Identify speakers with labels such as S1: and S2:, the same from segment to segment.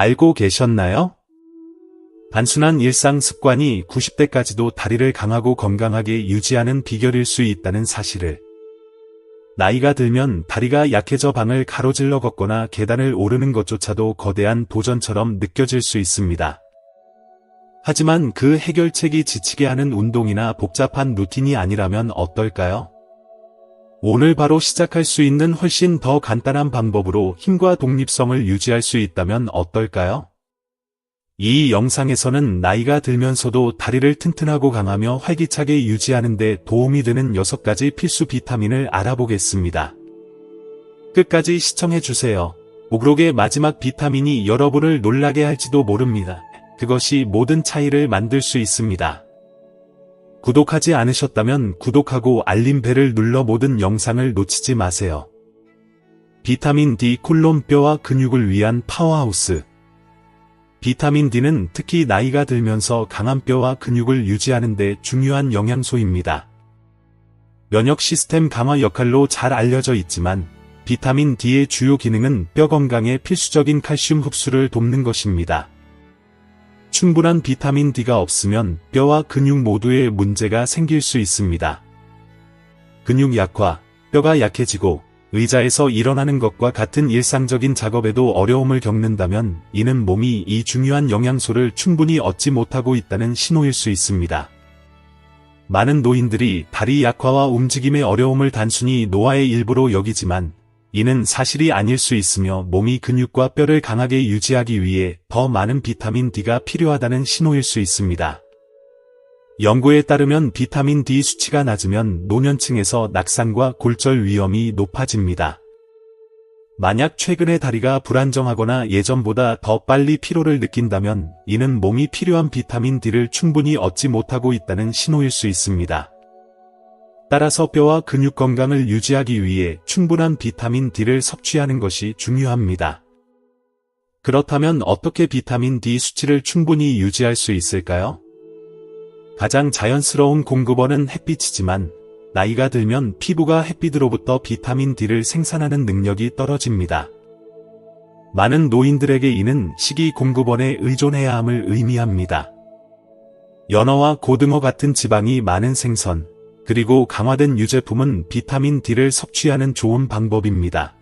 S1: 알고 계셨나요? 단순한 일상 습관이 90대까지도 다리를 강하고 건강하게 유지하는 비결일 수 있다는 사실을 나이가 들면 다리가 약해져 방을 가로질러 걷거나 계단을 오르는 것조차도 거대한 도전처럼 느껴질 수 있습니다. 하지만 그 해결책이 지치게 하는 운동이나 복잡한 루틴이 아니라면 어떨까요? 오늘 바로 시작할 수 있는 훨씬 더 간단한 방법으로 힘과 독립성을 유지할 수 있다면 어떨까요? 이 영상에서는 나이가 들면서도 다리를 튼튼하고 강하며 활기차게 유지하는 데 도움이 되는 6가지 필수 비타민을 알아보겠습니다. 끝까지 시청해주세요. 오그록의 마지막 비타민이 여러분을 놀라게 할지도 모릅니다. 그것이 모든 차이를 만들 수 있습니다. 구독하지 않으셨다면 구독하고 알림벨을 눌러 모든 영상을 놓치지 마세요. 비타민 D 콜론 뼈와 근육을 위한 파워하우스 비타민 D는 특히 나이가 들면서 강한 뼈와 근육을 유지하는 데 중요한 영양소입니다. 면역 시스템 강화 역할로 잘 알려져 있지만 비타민 D의 주요 기능은 뼈 건강에 필수적인 칼슘 흡수를 돕는 것입니다. 충분한 비타민 D가 없으면 뼈와 근육 모두에 문제가 생길 수 있습니다. 근육 약화, 뼈가 약해지고 의자에서 일어나는 것과 같은 일상적인 작업에도 어려움을 겪는다면 이는 몸이 이 중요한 영양소를 충분히 얻지 못하고 있다는 신호일 수 있습니다. 많은 노인들이 다리 약화와 움직임의 어려움을 단순히 노화의 일부로 여기지만 이는 사실이 아닐 수 있으며 몸이 근육과 뼈를 강하게 유지하기 위해 더 많은 비타민 D가 필요하다는 신호일 수 있습니다. 연구에 따르면 비타민 D 수치가 낮으면 노년층에서 낙상과 골절 위험이 높아집니다. 만약 최근에 다리가 불안정하거나 예전보다 더 빨리 피로를 느낀다면 이는 몸이 필요한 비타민 D를 충분히 얻지 못하고 있다는 신호일 수 있습니다. 따라서 뼈와 근육 건강을 유지하기 위해 충분한 비타민 D를 섭취하는 것이 중요합니다. 그렇다면 어떻게 비타민 D 수치를 충분히 유지할 수 있을까요? 가장 자연스러운 공급원은 햇빛이지만 나이가 들면 피부가 햇빛으로부터 비타민 D를 생산하는 능력이 떨어집니다. 많은 노인들에게 이는 식이 공급원에 의존해야 함을 의미합니다. 연어와 고등어 같은 지방이 많은 생선, 그리고 강화된 유제품은 비타민 D를 섭취하는 좋은 방법입니다.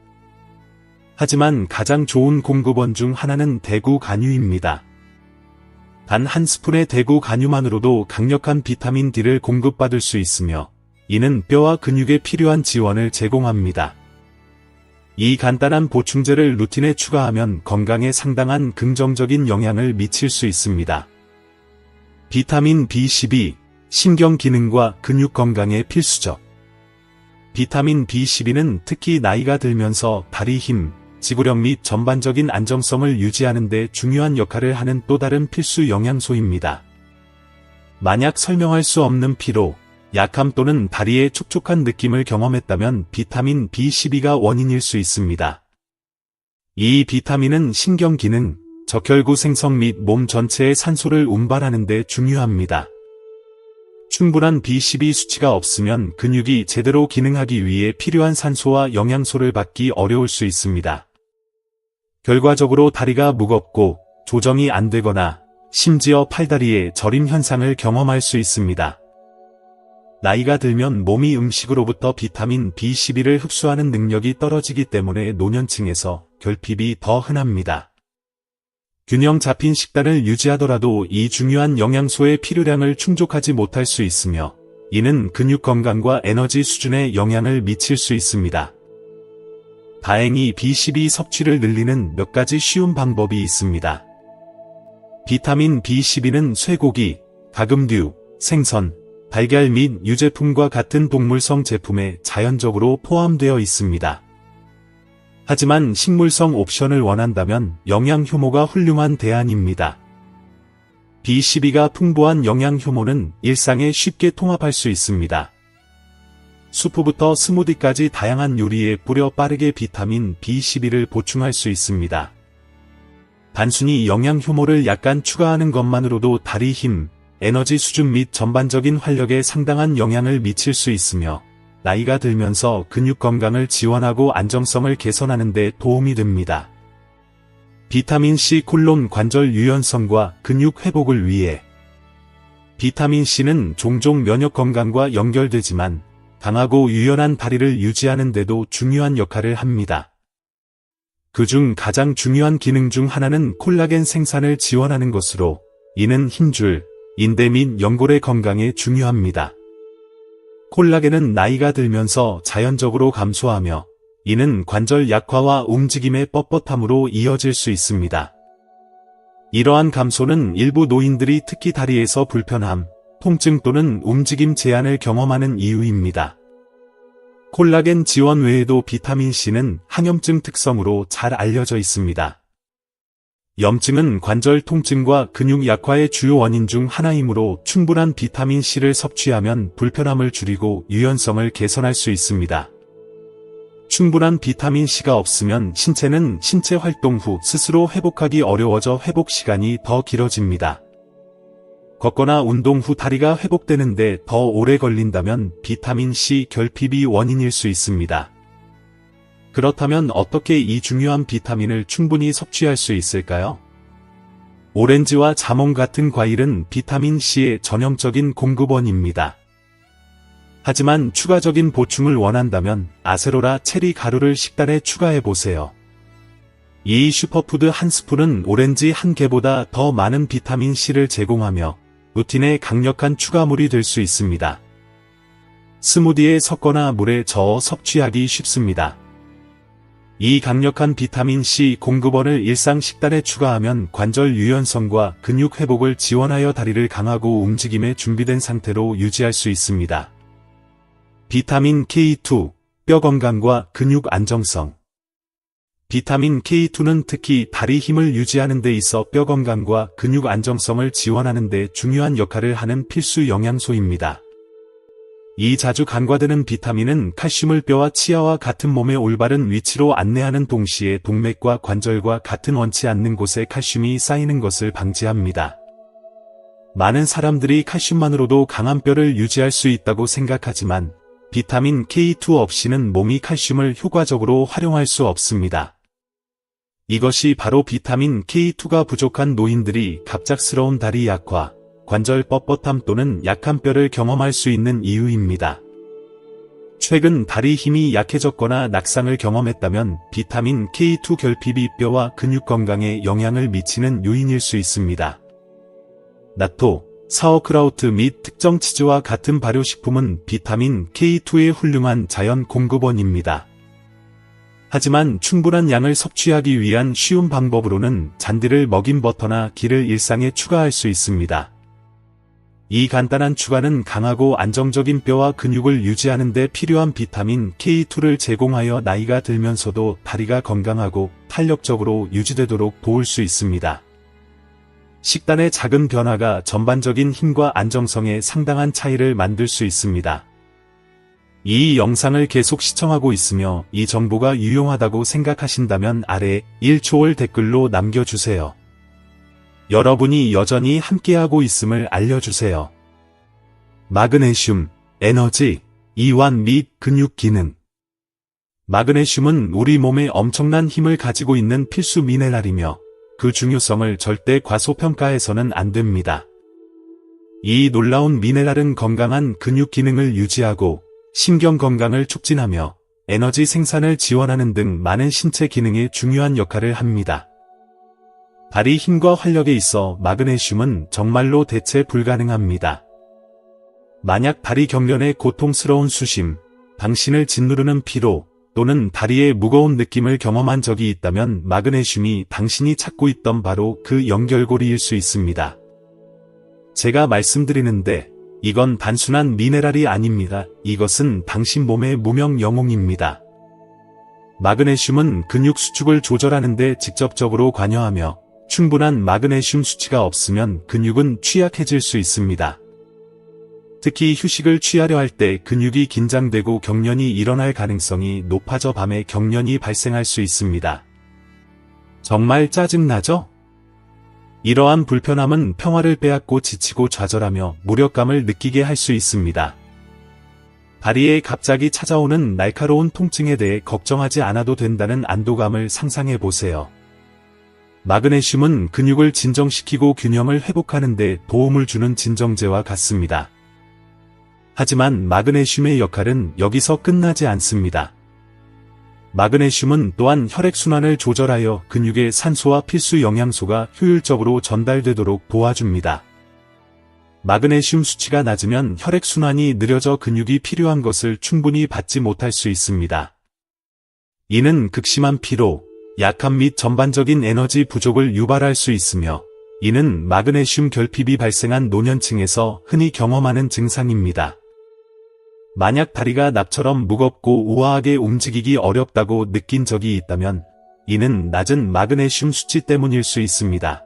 S1: 하지만 가장 좋은 공급원 중 하나는 대구 간유입니다. 단 한 스푼의 대구 간유만으로도 강력한 비타민 D를 공급받을 수 있으며 이는 뼈와 근육에 필요한 지원을 제공합니다. 이 간단한 보충제를 루틴에 추가하면 건강에 상당한 긍정적인 영향을 미칠 수 있습니다. 비타민 B12, 신경 기능과 근육 건강에 필수적. 비타민 B12는 특히 나이가 들면서 다리 힘, 지구력 및 전반적인 안정성을 유지하는 데 중요한 역할을 하는 또 다른 필수 영양소입니다. 만약 설명할 수 없는 피로, 약함 또는 다리의 촉촉한 느낌을 경험했다면 비타민 B12가 원인일 수 있습니다. 이 비타민은 신경 기능, 적혈구 생성 및 몸 전체의 산소를 운반하는 데 중요합니다. 충분한 B12 수치가 없으면 근육이 제대로 기능하기 위해 필요한 산소와 영양소를 받기 어려울 수 있습니다. 결과적으로 다리가 무겁고 조정이 안 되거나 심지어 팔다리에 저림 현상을 경험할 수 있습니다. 나이가 들면 몸이 음식으로부터 비타민 B12를 흡수하는 능력이 떨어지기 때문에 노년층에서 결핍이 더 흔합니다. 균형 잡힌 식단을 유지하더라도 이 중요한 영양소의 필요량을 충족하지 못할 수 있으며 이는 근육 건강과 에너지 수준에 영향을 미칠 수 있습니다. 다행히 B12 섭취를 늘리는 몇 가지 쉬운 방법이 있습니다. 비타민 B12는 쇠고기, 가금류, 생선, 달걀 및 유제품과 같은 동물성 제품에 자연적으로 포함되어 있습니다. 하지만 식물성 옵션을 원한다면 영양 효모가 훌륭한 대안입니다. B12가 풍부한 영양 효모는 일상에 쉽게 통합할 수 있습니다. 수프부터 스무디까지 다양한 요리에 뿌려 빠르게 비타민 B12를 보충할 수 있습니다. 단순히 영양 효모를 약간 추가하는 것만으로도 다리 힘, 에너지 수준 및 전반적인 활력에 상당한 영향을 미칠 수 있으며 나이가 들면서 근육 건강을 지원하고 안정성을 개선하는 데 도움이 됩니다. 비타민C 콜론 관절 유연성과 근육 회복을 위해 비타민C는 종종 면역 건강과 연결되지만 강하고 유연한 다리를 유지하는 데도 중요한 역할을 합니다. 그중 가장 중요한 기능 중 하나는 콜라겐 생산을 지원하는 것으로 이는 힘줄, 인대 및 연골의 건강에 중요합니다. 콜라겐은 나이가 들면서 자연적으로 감소하며 이는 관절 약화와 움직임의 뻣뻣함으로 이어질 수 있습니다. 이러한 감소는 일부 노인들이 특히 다리에서 불편함, 통증 또는 움직임 제한을 경험하는 이유입니다. 콜라겐 지원 외에도 비타민C는 항염증 특성으로 잘 알려져 있습니다. 염증은 관절 통증과 근육 약화의 주요 원인 중 하나이므로 충분한 비타민C를 섭취하면 불편함을 줄이고 유연성을 개선할 수 있습니다. 충분한 비타민C가 없으면 신체는 신체 활동 후 스스로 회복하기 어려워져 회복 시간이 더 길어집니다. 걷거나 운동 후 다리가 회복되는데 더 오래 걸린다면 비타민C 결핍이 원인일 수 있습니다. 그렇다면 어떻게 이 중요한 비타민을 충분히 섭취할 수 있을까요? 오렌지와 자몽 같은 과일은 비타민C의 전형적인 공급원입니다. 하지만 추가적인 보충을 원한다면 아세로라 체리 가루를 식단에 추가해보세요. 이 슈퍼푸드 한 스푼은 오렌지 한 개보다 더 많은 비타민C를 제공하며 루틴의 강력한 추가물이 될 수 있습니다. 스무디에 섞거나 물에 저어 섭취하기 쉽습니다. 이 강력한 비타민C 공급원을 일상 식단에 추가하면 관절 유연성과 근육 회복을 지원하여 다리를 강하고 움직임에 준비된 상태로 유지할 수 있습니다. 비타민 K2, 뼈 건강과 근육 안정성 비타민 K2는 특히 다리 힘을 유지하는 데 있어 뼈 건강과 근육 안정성을 지원하는 데 중요한 역할을 하는 필수 영양소입니다. 이 자주 간과되는 비타민은 칼슘을 뼈와 치아와 같은 몸의 올바른 위치로 안내하는 동시에 동맥과 관절과 같은 원치 않는 곳에 칼슘이 쌓이는 것을 방지합니다. 많은 사람들이 칼슘만으로도 강한 뼈를 유지할 수 있다고 생각하지만 비타민 K2 없이는 몸이 칼슘을 효과적으로 활용할 수 없습니다. 이것이 바로 비타민 K2가 부족한 노인들이 갑작스러운 다리 약화, 관절 뻣뻣함 또는 약한 뼈를 경험할 수 있는 이유입니다. 최근 다리 힘이 약해졌거나 낙상을 경험했다면 비타민 K2 결핍이 뼈와 근육 건강에 영향을 미치는 요인일 수 있습니다. 나토, 사워크라우트 및 특정 치즈와 같은 발효식품은 비타민 K2의 훌륭한 자연 공급원입니다. 하지만 충분한 양을 섭취하기 위한 쉬운 방법으로는 잔디를 먹인 버터나 기를 일상에 추가할 수 있습니다. 이 간단한 추가는 강하고 안정적인 뼈와 근육을 유지하는 데 필요한 비타민 K2를 제공하여 나이가 들면서도 다리가 건강하고 탄력적으로 유지되도록 도울 수 있습니다. 식단의 작은 변화가 전반적인 힘과 안정성에 상당한 차이를 만들 수 있습니다. 이 영상을 계속 시청하고 있으며 이 정보가 유용하다고 생각하신다면 아래 1초월 댓글로 남겨주세요. 여러분이 여전히 함께하고 있음을 알려주세요. 마그네슘, 에너지, 이완 및 근육 기능 마그네슘은 우리 몸에 엄청난 힘을 가지고 있는 필수 미네랄이며 그 중요성을 절대 과소평가해서는 안 됩니다. 이 놀라운 미네랄은 건강한 근육 기능을 유지하고 신경 건강을 촉진하며 에너지 생산을 지원하는 등 많은 신체 기능에 중요한 역할을 합니다. 다리 힘과 활력에 있어 마그네슘은 정말로 대체 불가능합니다. 만약 다리 경련의 고통스러운 수심, 당신을 짓누르는 피로 또는 다리의 무거운 느낌을 경험한 적이 있다면 마그네슘이 당신이 찾고 있던 바로 그 연결고리일 수 있습니다. 제가 말씀드리는데 이건 단순한 미네랄이 아닙니다. 이것은 당신 몸의 무명 영웅입니다. 마그네슘은 근육 수축을 조절하는 데 직접적으로 관여하며 충분한 마그네슘 수치가 없으면 근육은 취약해질 수 있습니다. 특히 휴식을 취하려 할 때 근육이 긴장되고 경련이 일어날 가능성이 높아져 밤에 경련이 발생할 수 있습니다. 정말 짜증나죠? 이러한 불편함은 평화를 빼앗고 지치고 좌절하며 무력감을 느끼게 할 수 있습니다. 다리에 갑자기 찾아오는 날카로운 통증에 대해 걱정하지 않아도 된다는 안도감을 상상해 보세요. 마그네슘은 근육을 진정시키고 균형을 회복하는 데 도움을 주는 진정제와 같습니다. 하지만 마그네슘의 역할은 여기서 끝나지 않습니다. 마그네슘은 또한 혈액순환을 조절하여 근육의 산소와 필수 영양소가 효율적으로 전달되도록 도와줍니다. 마그네슘 수치가 낮으면 혈액순환이 느려져 근육이 필요한 것을 충분히 받지 못할 수 있습니다. 이는 극심한 피로, 약함 및 전반적인 에너지 부족을 유발할 수 있으며 이는 마그네슘 결핍이 발생한 노년층에서 흔히 경험하는 증상입니다. 만약 다리가 납처럼 무겁고 우아하게 움직이기 어렵다고 느낀 적이 있다면 이는 낮은 마그네슘 수치 때문일 수 있습니다.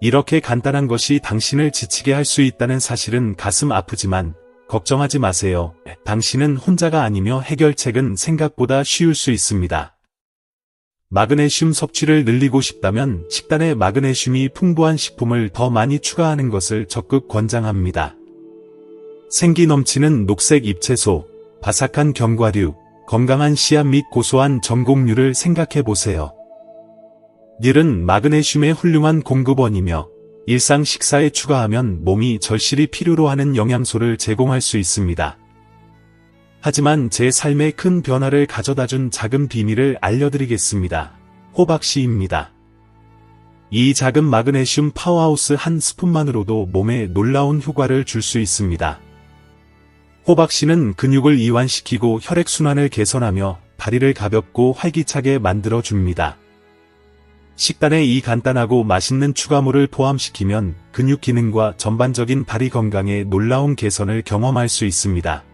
S1: 이렇게 간단한 것이 당신을 지치게 할 수 있다는 사실은 가슴 아프지만 걱정하지 마세요. 당신은 혼자가 아니며 해결책은 생각보다 쉬울 수 있습니다. 마그네슘 섭취를 늘리고 싶다면 식단에 마그네슘이 풍부한 식품을 더 많이 추가하는 것을 적극 권장합니다. 생기 넘치는 녹색 잎채소, 바삭한 견과류, 건강한 씨앗 및 고소한 전곡류를 생각해 보세요. 닐은 마그네슘의 훌륭한 공급원이며 일상 식사에 추가하면 몸이 절실히 필요로 하는 영양소를 제공할 수 있습니다. 하지만 제 삶에 큰 변화를 가져다 준 작은 비밀을 알려드리겠습니다. 호박씨입니다. 이 작은 마그네슘 파워하우스 한 스푼만으로도 몸에 놀라운 효과를 줄 수 있습니다. 호박씨는 근육을 이완시키고 혈액순환을 개선하며 다리를 가볍고 활기차게 만들어 줍니다. 식단에 이 간단하고 맛있는 추가물을 포함시키면 근육 기능과 전반적인 다리 건강에 놀라운 개선을 경험할 수 있습니다.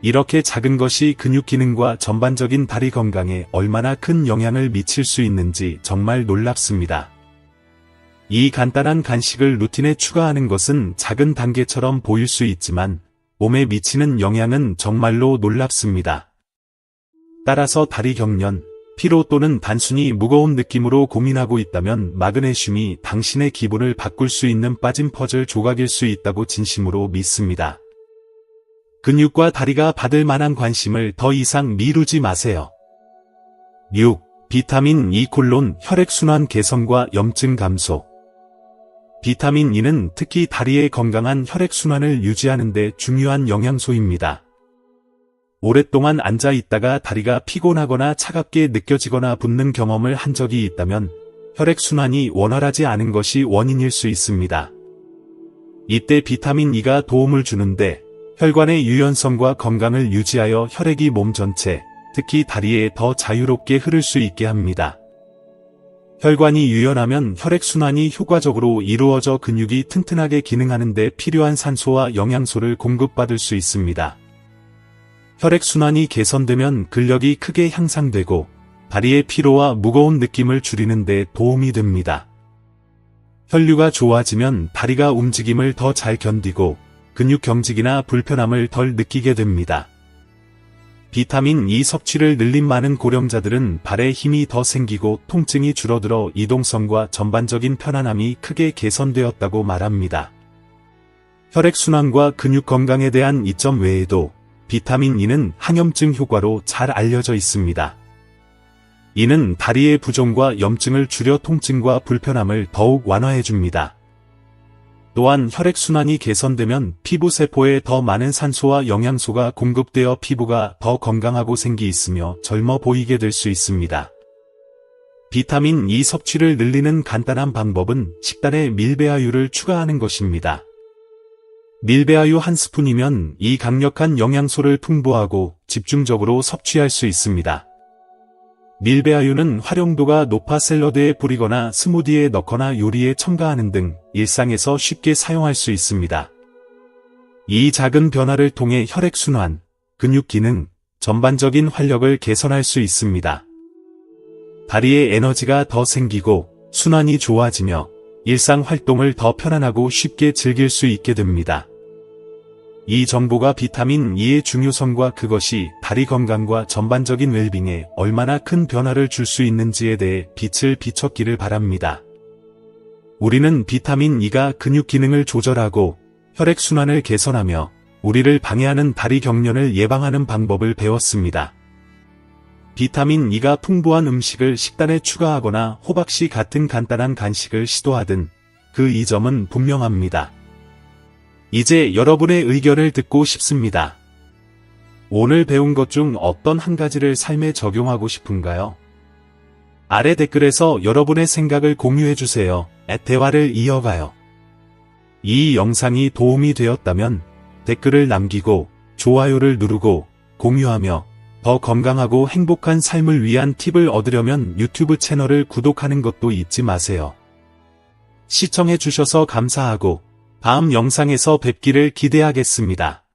S1: 이렇게 작은 것이 근육 기능과 전반적인 다리 건강에 얼마나 큰 영향을 미칠 수 있는지 정말 놀랍습니다. 이 간단한 간식을 루틴에 추가하는 것은 작은 단계처럼 보일 수 있지만 몸에 미치는 영향은 정말로 놀랍습니다. 따라서 다리 경련, 피로 또는 단순히 무거운 느낌으로 고민하고 있다면 마그네슘이 당신의 기분을 바꿀 수 있는 빠진 퍼즐 조각일 수 있다고 진심으로 믿습니다. 근육과 다리가 받을 만한 관심을 더 이상 미루지 마세요. 6. 비타민 E 콜론 혈액순환 개선과 염증 감소 비타민 E는 특히 다리의 건강한 혈액순환을 유지하는 데 중요한 영양소입니다. 오랫동안 앉아 있다가 다리가 피곤하거나 차갑게 느껴지거나 붓는 경험을 한 적이 있다면 혈액순환이 원활하지 않은 것이 원인일 수 있습니다. 이때 비타민 E가 도움을 주는데 혈관의 유연성과 건강을 유지하여 혈액이 몸 전체, 특히 다리에 더 자유롭게 흐를 수 있게 합니다. 혈관이 유연하면 혈액순환이 효과적으로 이루어져 근육이 튼튼하게 기능하는 데 필요한 산소와 영양소를 공급받을 수 있습니다. 혈액순환이 개선되면 근력이 크게 향상되고 다리의 피로와 무거운 느낌을 줄이는 데 도움이 됩니다. 혈류가 좋아지면 다리가 움직임을 더 잘 견디고 근육 경직이나 불편함을 덜 느끼게 됩니다. 비타민 E 섭취를 늘린 많은 고령자들은 발에 힘이 더 생기고 통증이 줄어들어 이동성과 전반적인 편안함이 크게 개선되었다고 말합니다. 혈액순환과 근육 건강에 대한 이점 외에도 비타민 E는 항염증 효과로 잘 알려져 있습니다. 이는 다리의 부종과 염증을 줄여 통증과 불편함을 더욱 완화해줍니다. 또한 혈액순환이 개선되면 피부세포에 더 많은 산소와 영양소가 공급되어 피부가 더 건강하고 생기 있으며 젊어 보이게 될 수 있습니다. 비타민 E 섭취를 늘리는 간단한 방법은 식단에 밀배아유를 추가하는 것입니다. 밀배아유 한 스푼이면 이 강력한 영양소를 풍부하고 집중적으로 섭취할 수 있습니다. 밀배아유는 활용도가 높아 샐러드에 뿌리거나 스무디에 넣거나 요리에 첨가하는 등 일상에서 쉽게 사용할 수 있습니다. 이 작은 변화를 통해 혈액순환, 근육 기능, 전반적인 활력을 개선할 수 있습니다. 다리에 에너지가 더 생기고 순환이 좋아지며 일상 활동을 더 편안하고 쉽게 즐길 수 있게 됩니다. 이 정보가 비타민 E의 중요성과 그것이 다리 건강과 전반적인 웰빙에 얼마나 큰 변화를 줄 수 있는지에 대해 빛을 비췄기를 바랍니다. 우리는 비타민 E가 근육 기능을 조절하고 혈액순환을 개선하며 우리를 방해하는 다리 경련을 예방하는 방법을 배웠습니다. 비타민 E가 풍부한 음식을 식단에 추가하거나 호박씨 같은 간단한 간식을 시도하든 그 이점은 분명합니다. 이제 여러분의 의견을 듣고 싶습니다. 오늘 배운 것 중 어떤 한 가지를 삶에 적용하고 싶은가요? 아래 댓글에서 여러분의 생각을 공유해주세요. 대화를 이어가요. 이 영상이 도움이 되었다면 댓글을 남기고 좋아요를 누르고 공유하며 더 건강하고 행복한 삶을 위한 팁을 얻으려면 유튜브 채널을 구독하는 것도 잊지 마세요. 시청해주셔서 감사하고 다음 영상에서 뵙기를 기대하겠습니다.